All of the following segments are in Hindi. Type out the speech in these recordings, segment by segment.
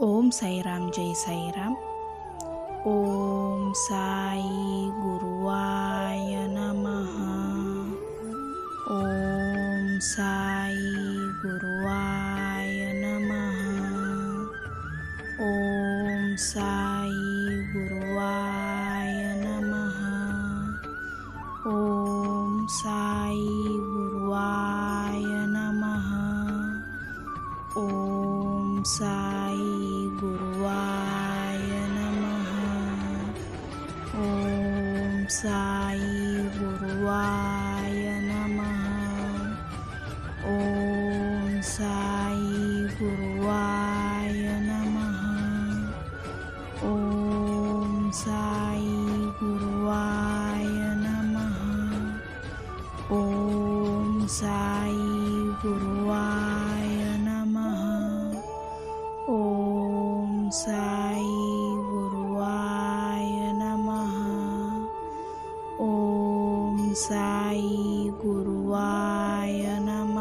Om Sairam Jai Sairam. Om Sai Guruaya Namaha. Om Sai Guruaya Namaha. Om Sai Guruaya Namaha. Om Sai Guruaya Namaha. Om Sai bisa Sai गुरुवाय नम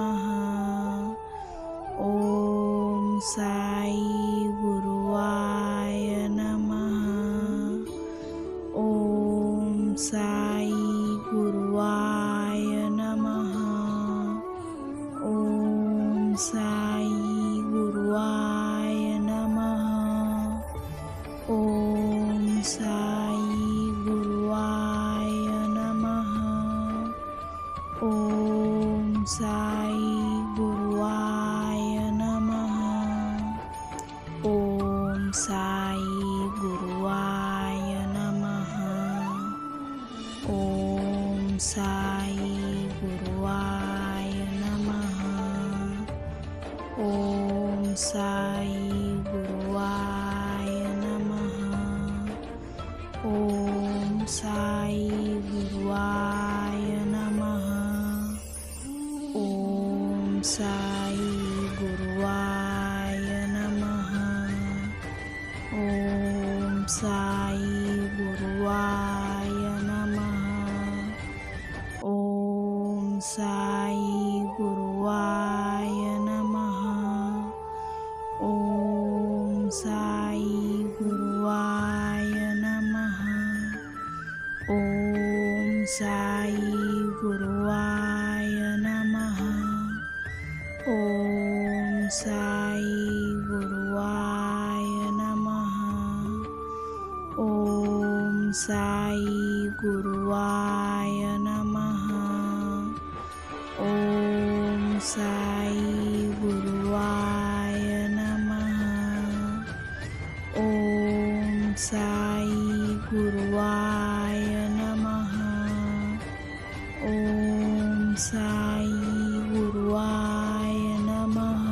ॐ साई गुरुवाय नम ॐ Sai Sai Guruaya Namaha. Om Sai Guruaya Namaha. Om Sai Guruaya Namaha. Om Sai Sai गुरुवाय नमः ओम साई गुरुवाय नमः ओम साई गुरुवाय नमः ओम साई परमहंसाई गुरुवाय नमः ओम साई गुरुवाय नमः ओम साई गुरुवाय नमः ओम साई गुरुवाय नमः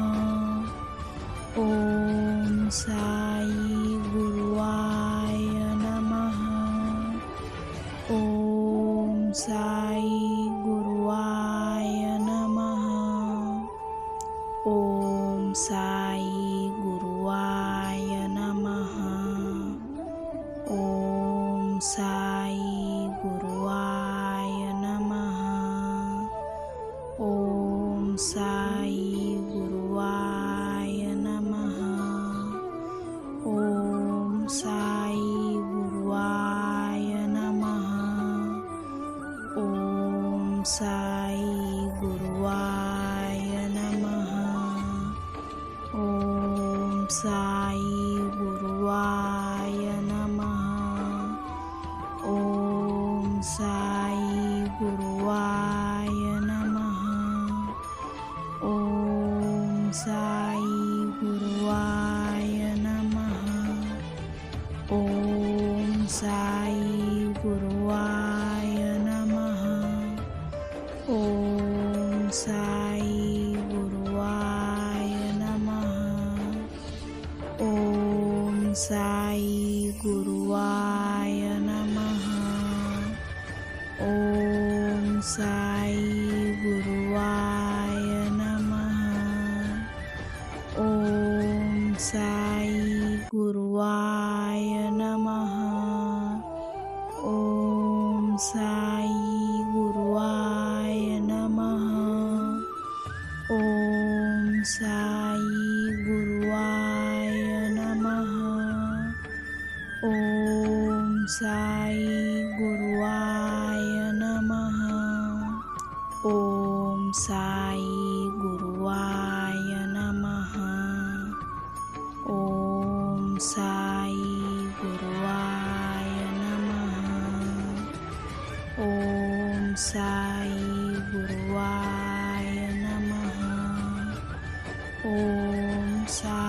ओम साई साई गुरुवाय नम ॐ साई गुरुवाय नमः ॐ साई गुरुवाय नमः ॐ साई गुरुवाय नमः ॐ साई साई गुरुवाय नमः ॐ साई गुरुवाय नमः ॐ साई गुरुवाय नमः ॐ साई गुरुवाय नमः ॐ साई साई गुरुवाय नमः ओम साई गुरुवाय नमः ओम साई गुरुवाय नमः ओम साई गुरुवाय नमः ओम साई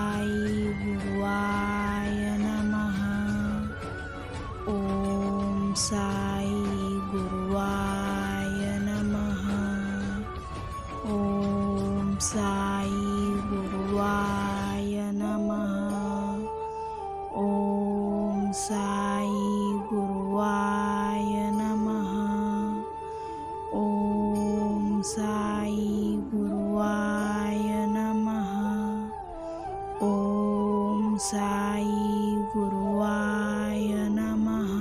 साई गुरुवाय नमः ओम साई गुरुवाय नमः ओम साई गुरुवाय नमः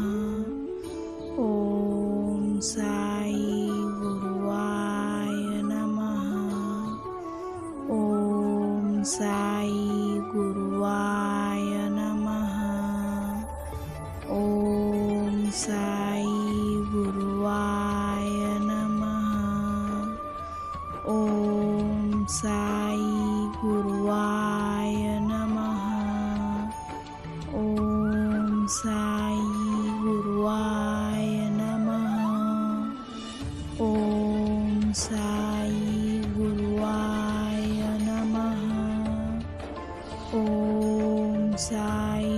ओम साई ओम साई गुरुवाय नमः ओम साई गुरुवाय नमः ओम साई गुरुवाय नमः ओम साई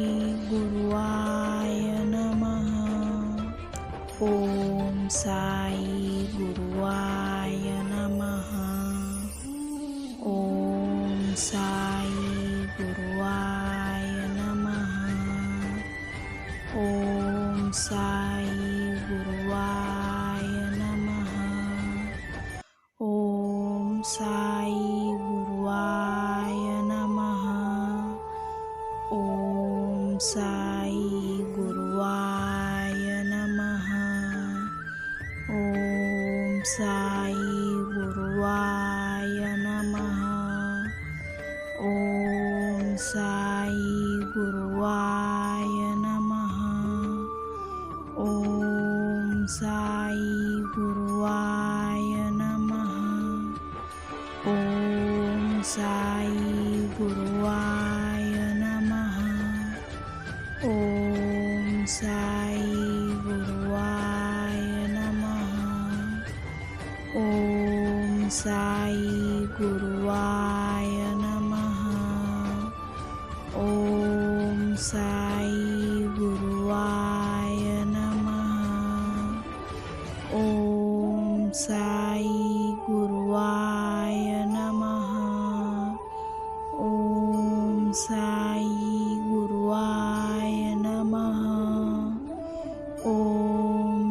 ओम साई गुरुवाय नमः। ओम साई गुरुवाय नमः। ओम साई गुरुवाय नमः। ओम साई गुरुवाय साई गुरुवाय नमः ओम साई गुरुवाय नमः ओम साई गुरुवाय नमः ओम साई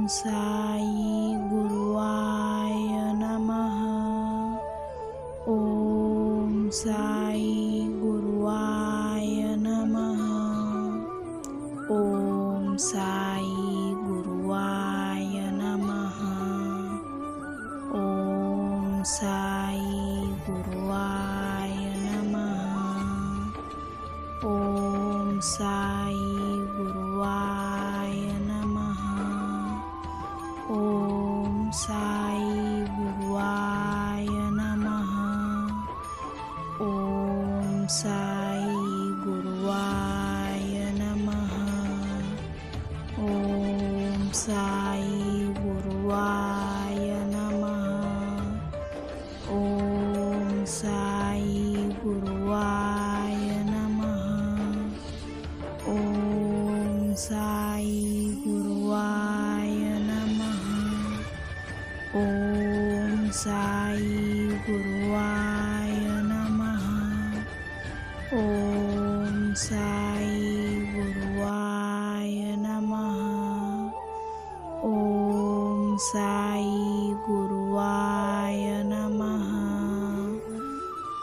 साई गुरुवाय नमः ओम साई गुरुवाय नमः ओम साई गुरुवाय नमः ओम साई गुरुवाय नमः ओम Sai Sai Guru Aya Namaha. Om Sai Guru Aya Om Sai Guru Aya Om Sai Guru Aya Om Sai शिवाय गुरुवाय नमः।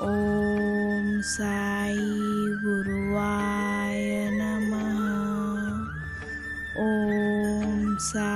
ॐ साई गुरुवाय नमः। ॐ सा